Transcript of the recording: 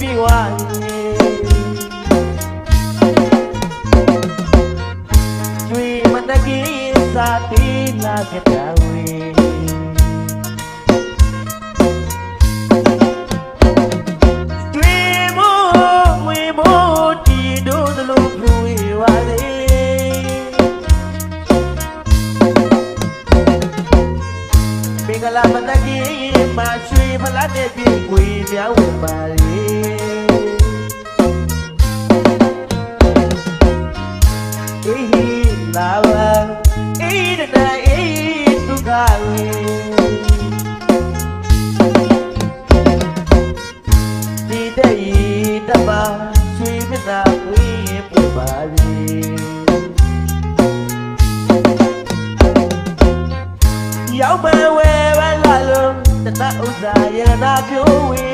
ကျွေမနကြီးစာ င်္ဂလာမနက်ကြီးမှာရွှေဖလားတဲ့ပြေကွေမြောင်းဝင်ပါလေအေးဟီလာဝအေးဒနာအေးဒုက္ခဝေဒီတဲ့ဤတပါရွှေမြတ်တာဝေးပြပါလေရောက်ပဲဝဲ ပဲလာ